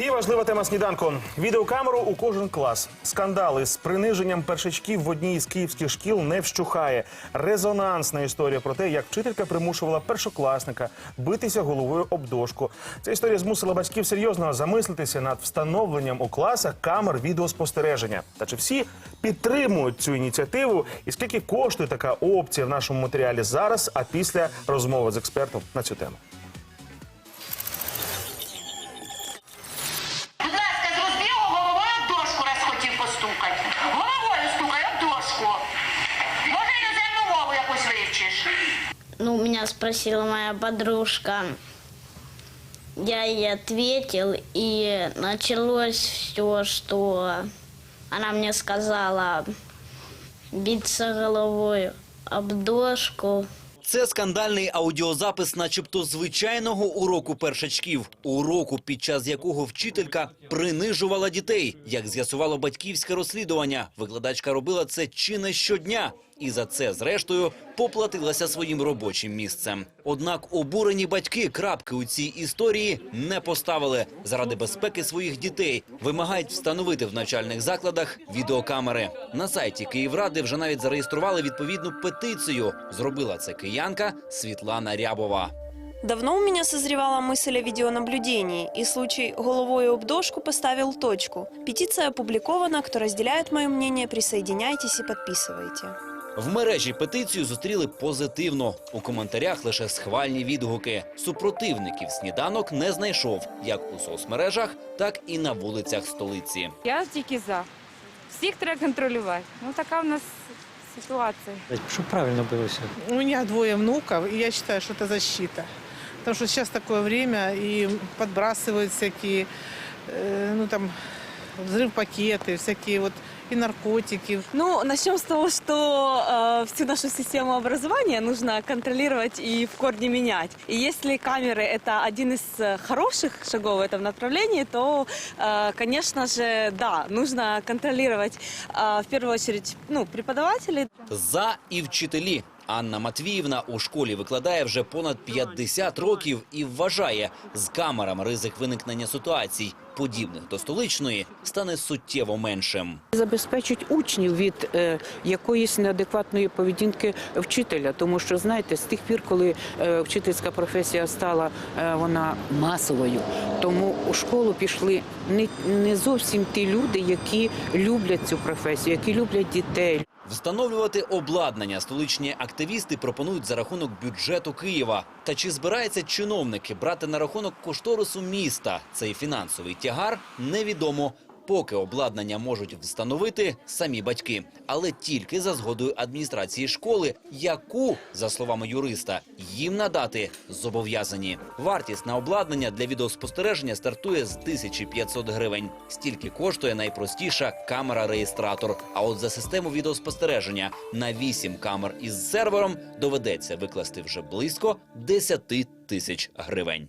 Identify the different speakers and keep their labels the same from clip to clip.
Speaker 1: І важлива тема сніданку. Відеокамеру у кожен клас. Скандали з приниженням першачків в одній із київських шкіл не вщухає. Резонансна історія про те, як вчителька примушувала першокласника битися головою об дошку. Ця історія змусила батьків серйозно замислитися над встановленням у класах камер відеоспостереження. Та чи всі підтримують цю ініціативу? І скільки коштує така опція в нашому матеріалі зараз? А після розмови з експертом на цю тему.
Speaker 2: Меня спросила моя подружка. Я ей ответил, и началось все, что она мне сказала биться головой об дошку.
Speaker 3: Це скандальний аудіозапис, начебто звичайного уроку першачків, уроку, під час якого вчителька принижувала дітей. Як з'ясувало батьківське розслідування, викладачка робила це чи не щодня, і за це, зрештою, поплатилася своїм робочим місцем. Однак обурені батьки крапки у цій історії не поставили заради безпеки своїх дітей. Вимагають встановити в навчальних закладах відеокамери. На сайті Київради вже навіть зареєстрували відповідну петицію. Зробила це киянка Світлана Рябова.
Speaker 4: Давно у меня созревала мысль о видеонаблюдении, и случай головой об дошку поставил точку. Петиция опубликована, кто разделяет мое мнение, присоединяйтесь и подписывайте.
Speaker 3: В мережі петицію зустріли позитивно. У коментарях лише схвальні відгуки. Супротивників сніданок не знайшов як у соцмережах, так і на вулицях столиці.
Speaker 5: Я тільки за. Всіх треба контролювати. Ну така в нас ситуація.
Speaker 6: Щоб правильно билося.
Speaker 7: У меня двое внуков, и я считаю, что это защита. Потому что сейчас такое время, и подбрасывают всякие, э, ну там, взрыв пакеты, всякие вот и наркотики.
Speaker 8: Ну, начнем с того, что э, всю нашу систему образования нужно контролировать и в корне менять. И если камеры это один из э, хороших шагов в этом направлении, то, э, конечно же, да, нужно контролировать э, в первую очередь ну, преподавателей,
Speaker 3: За і вчителі. Анна Матвіївна у школі викладає вже понад 50 років і вважає, з камерами ризик виникнення ситуацій, подібних до столичної, стане суттєво меншим.
Speaker 9: забезпечить учнів від е, якоїсь неадекватної поведінки вчителя. Тому що знаєте, з тих пір, коли е, вчительська професія стала е, вона масовою, тому у школу пішли не, не зовсім ті люди, які люблять цю професію, які люблять дітей.
Speaker 3: Встановлювати обладнання столичні активісти пропонують за рахунок бюджету Києва. Та чи збираються чиновники брати на рахунок кошторису міста цей фінансовий тягар, невідомо. Поки обладнання можуть встановити самі батьки, але тільки за згодою адміністрації школи, яку, за словами юриста, їм надати зобов'язані. Вартість на обладнання для відеоспостереження стартує з 1500 гривень. Стільки коштує найпростіша камера-реєстратор. А от за систему відеоспостереження на 8 камер із сервером доведеться викласти вже близько 10 тисяч гривень.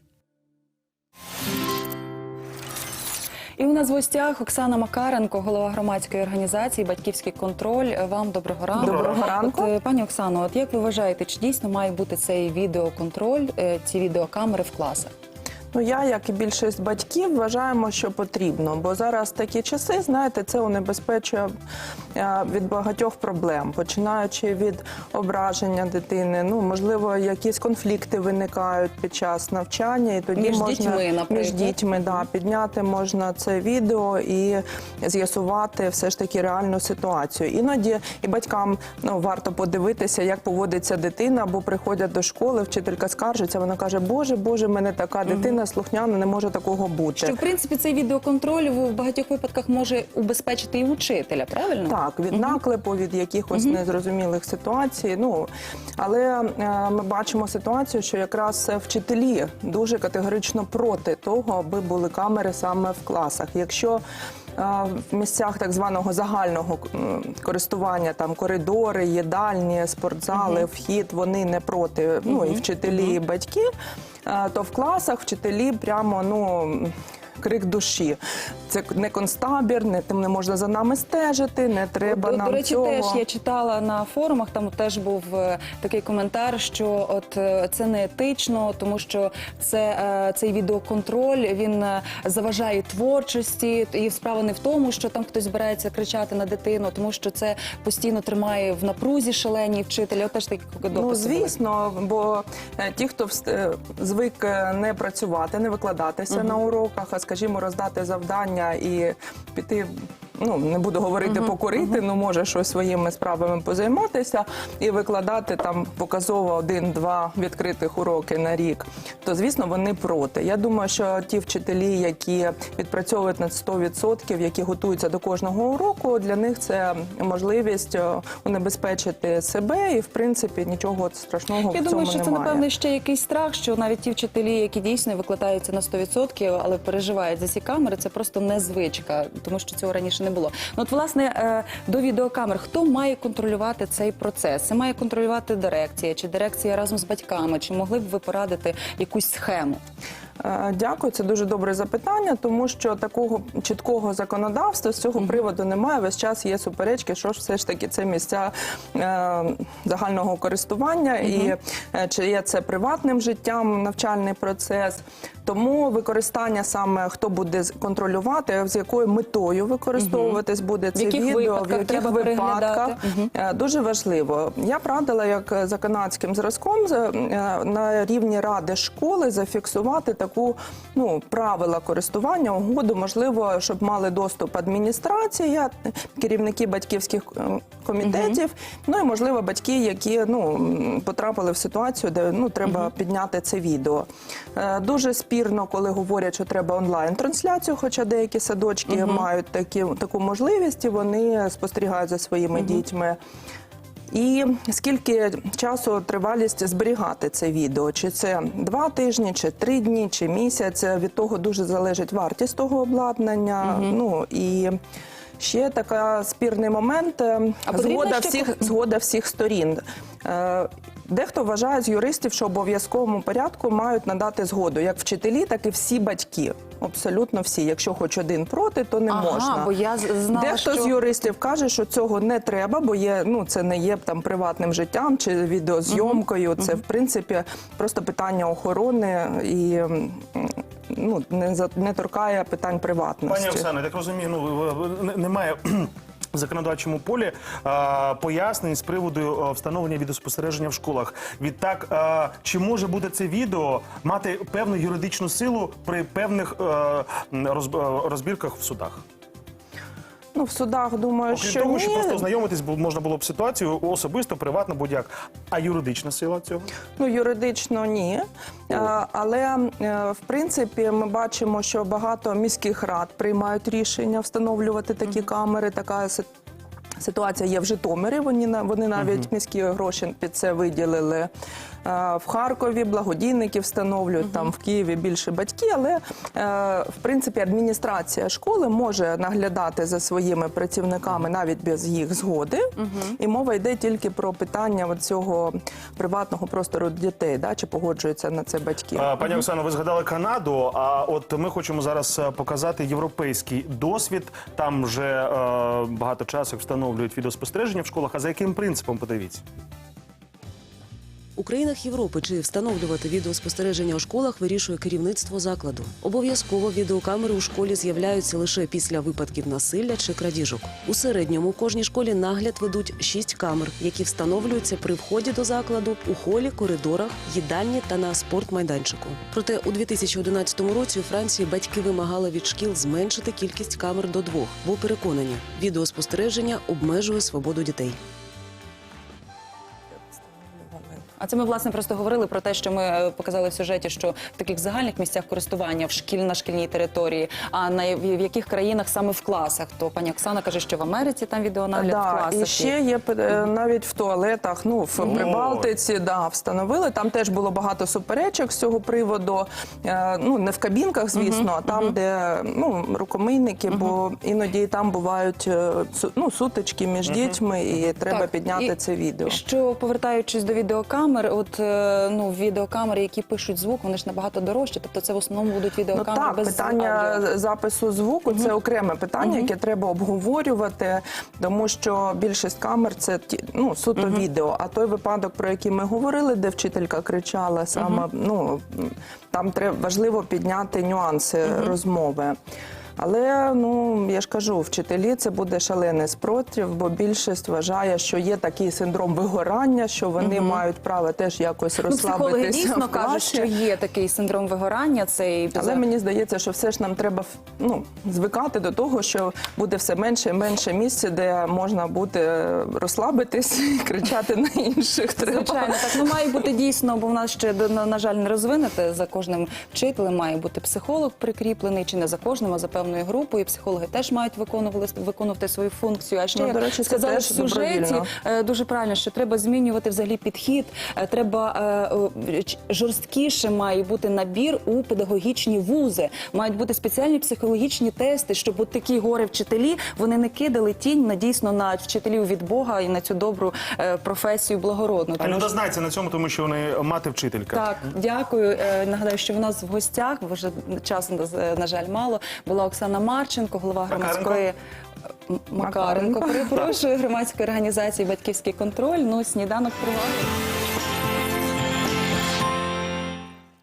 Speaker 10: І у нас в гостях Оксана Макаренко, голова громадської організації Батьківський контроль. Вам доброго ранку.
Speaker 7: Доброго ранку.
Speaker 10: От, пані Оксано, от як ви вважаєте, чи дійсно має бути цей відеоконтроль, е, ці відеокамери в класах?
Speaker 11: Ну, я, як і більшість батьків, вважаємо, що потрібно, бо зараз такі часи, знаєте, це унебезпечує е, від багатьох проблем, починаючи від ображення дитини. Ну, можливо, якісь конфлікти виникають під час навчання, і тоді
Speaker 10: Між
Speaker 11: можна
Speaker 10: дітьми, наприклад.
Speaker 11: між дітьми да, підняти можна це відео і з'ясувати все ж таки реальну ситуацію. Іноді і батькам ну, варто подивитися, як поводиться дитина, бо приходять до школи, вчителька скаржиться, вона каже: Боже, Боже, мене така дитина слухняна, не може такого бути.
Speaker 10: Що в принципі цей відеоконтроль в багатьох випадках може убезпечити і учителя, правильно?
Speaker 11: Так, від наклепу, від якихось незрозумілих ситуацій. Ну але е, ми бачимо ситуацію, що якраз вчителі дуже категорично проти того, аби були камери саме в класах. Якщо в місцях так званого загального користування, там коридори, їдальні, спортзали, вхід, вони не проти. Ну і вчителі, і батьки. То в класах вчителі прямо ну крик душі. Це не концтабір, не тим не можна за нами стежити, не треба
Speaker 10: до,
Speaker 11: нам
Speaker 10: до речі,
Speaker 11: цього.
Speaker 10: теж я читала на форумах. Там теж був е, такий коментар, що от е, це не етично, тому що це е, цей відеоконтроль він заважає творчості. І справа не в тому, що там хтось збирається кричати на дитину, тому що це постійно тримає в напрузі шаленій вчителі. От теж такі дописи
Speaker 11: Ну,
Speaker 10: були.
Speaker 11: звісно, бо е, ті, хто звик не працювати, не викладатися на уроках, а скажімо, роздати завдання і піти. Ну, не буду говорити покурити, ну може щось своїми справами позайматися і викладати там показово один-два відкритих уроки на рік. То звісно вони проти. Я думаю, що ті вчителі, які відпрацьовують на 100%, які готуються до кожного уроку, для них це можливість е, унебезпечити себе і в принципі нічого страшного
Speaker 10: Я
Speaker 11: в цьому
Speaker 10: думаю, що це напевне ще якийсь страх, що навіть ті вчителі, які дійсно викладаються на 100%, але переживають за ці камери, це просто незвичка, тому що цього раніше не було. Ну от власне е, до відеокамер, хто має контролювати цей процес? Це має контролювати дирекція чи дирекція разом з батьками? Чи могли б ви порадити якусь схему?
Speaker 11: Е, Дякую, це дуже добре запитання, тому що такого чіткого законодавства з цього приводу немає. Весь час є суперечки, що ж все ж таки це місця е, загального користування, і е, чи є це приватним життям навчальний процес. Тому використання саме хто буде контролювати, з якою метою використовуватись буде це
Speaker 10: яких
Speaker 11: відео, в яких випадках? Е, Дуже важливо. Я б радила, як за канадським зразком, е, на рівні ради школи зафіксувати таку ну правила користування, угоду, можливо, щоб мали доступ адміністрація, керівники батьківських комітетів, ну і можливо батьки, які ну потрапили в ситуацію, де ну треба підняти це відео. Е, Дуже спірно, коли говорять, що треба онлайн трансляцію, хоча деякі садочки мають такі таку можливість, і вони спостерігають за своїми дітьми. І скільки часу тривалість зберігати це відео? Чи це два тижні, чи три дні, чи місяць? Від того дуже залежить вартість того обладнання. Ну і ще така спірний момент е,
Speaker 10: А
Speaker 11: згода
Speaker 10: ще
Speaker 11: всіх згода всіх сторін. Дехто вважає з юристів, що обов'язковому порядку мають надати згоду як вчителі, так і всі батьки. Абсолютно всі. Якщо хоч один проти, то не
Speaker 10: Ага,
Speaker 11: можна.
Speaker 10: бо я з- знала,
Speaker 11: Дехто
Speaker 10: що-
Speaker 11: з юристів каже, що цього не треба, бо є ну це не є там приватним життям чи відеозйомкою. Це в принципі просто питання охорони і ну не за- не торкає питань приватності.
Speaker 1: Пані Оксано, я так розумію, ну ви- ви- немає. В законодавчому полі а, пояснень з приводу встановлення відеоспостереження в школах. Відтак, а, чи може бути це відео мати певну юридичну силу при певних а, розбірках в судах?
Speaker 11: Ну в судах думаю,
Speaker 1: Окрім
Speaker 11: що
Speaker 1: того,
Speaker 11: ні.
Speaker 1: просто ознайомитись бу- можна було б ситуацію особисто, приватно, будь-як. А юридична сила цього?
Speaker 11: Ну, юридично ні. А, Але е, в принципі ми бачимо, що багато міських рад приймають рішення встановлювати такі камери. Така си- ситуація є в Житомирі. Вони на- вони навіть міські гроші під це виділили. Е, В Харкові благодійники встановлюють там в Києві більше батьки, але е, в принципі адміністрація школи може наглядати за своїми працівниками навіть без їх згоди. І мова йде тільки про питання цього приватного простору дітей, да, чи погоджуються на це батьки.
Speaker 1: А, Пані Оксано, ви згадали Канаду. А от ми хочемо зараз е, показати європейський досвід. Там вже е, багато часу встановлюють відеоспостереження в школах. А за яким принципом подивіться?
Speaker 6: У країнах Європи чи встановлювати відеоспостереження у школах вирішує керівництво закладу. Обов'язково відеокамери у школі з'являються лише після випадків насилля чи крадіжок. У середньому у кожній школі нагляд ведуть шість камер, які встановлюються при вході до закладу, у холі, коридорах, їдальні та на спортмайданчику. Проте у 2011 році у Франції батьки вимагали від шкіл зменшити кількість камер до двох, бо переконані, відеоспостереження обмежує свободу дітей.
Speaker 10: А це ми власне просто говорили про те, що ми е, показали в сюжеті, що в таких загальних місцях користування в шкіль на шкільній території, а на в яких країнах саме в класах. То пані Оксана каже, що в Америці там відеонагляд в
Speaker 11: Да,
Speaker 10: класах.
Speaker 11: і ще є е, навіть в туалетах, ну в Прибалтиці, да, встановили. Там теж було багато суперечок з цього приводу. Е, Ну не в кабінках, звісно, а там, де ну рукомийники, бо іноді там бувають ну, сутички між дітьми, і треба
Speaker 10: Так,
Speaker 11: підняти
Speaker 10: і
Speaker 11: це відео.
Speaker 10: Що повертаючись до відеокамер, камер, от е, ну відеокамери, які пишуть звук, вони ж набагато дорожчі. Тобто це в основному будуть
Speaker 11: Ну
Speaker 10: відеокамери
Speaker 11: так,
Speaker 10: без
Speaker 11: питання
Speaker 10: аудіо.
Speaker 11: запису звуку це окреме питання, яке треба обговорювати, тому що більшість камер це ну, суто відео. А той випадок, про який ми говорили, де вчителька кричала, саме ну там треба важливо підняти нюанси розмови. Але ну я ж кажу, вчителі це буде шалений спротив, бо більшість вважає, що є такий синдром вигорання, що вони мають право теж якось
Speaker 10: Ну, психологи дійсно
Speaker 11: в
Speaker 10: кажуть, що є такий синдром вигорання. Цей
Speaker 11: Але мені здається, що все ж нам треба ну, звикати до того, що буде все менше і менше місця, де можна буде розслабитись і кричати на інших. Треба.
Speaker 10: Звичайно, так ну має бути дійсно, бо в нас ще на, жаль не розвинете. За кожним вчителем має бути психолог прикріплений, чи не за кожним, а за певною групою. Психологи теж мають виконувати виконувати свою функцію. А ще
Speaker 11: Ну,
Speaker 10: як
Speaker 11: до речі,
Speaker 10: сказали в сюжеті е, дуже правильно, що треба змінювати взагалі підхід. е, Треба е, жорсткіше має бути набір у педагогічні вузи. Мають бути спеціальні психологічні тести, щоб от такі гори вчителі вони не кидали тінь на дійсно на вчителів від Бога і на цю добру професію благородну.
Speaker 1: А
Speaker 10: що-
Speaker 1: знається на цьому, тому що вони мати вчителька.
Speaker 10: так, дякую. Нагадаю, що в нас в гостях вже часу на- на жаль мало. Була Оксана Марченко, голова громадської.
Speaker 11: Макаренко,
Speaker 10: перепрошую, громадської організації Батьківський контроль. Ну, сніданок триває.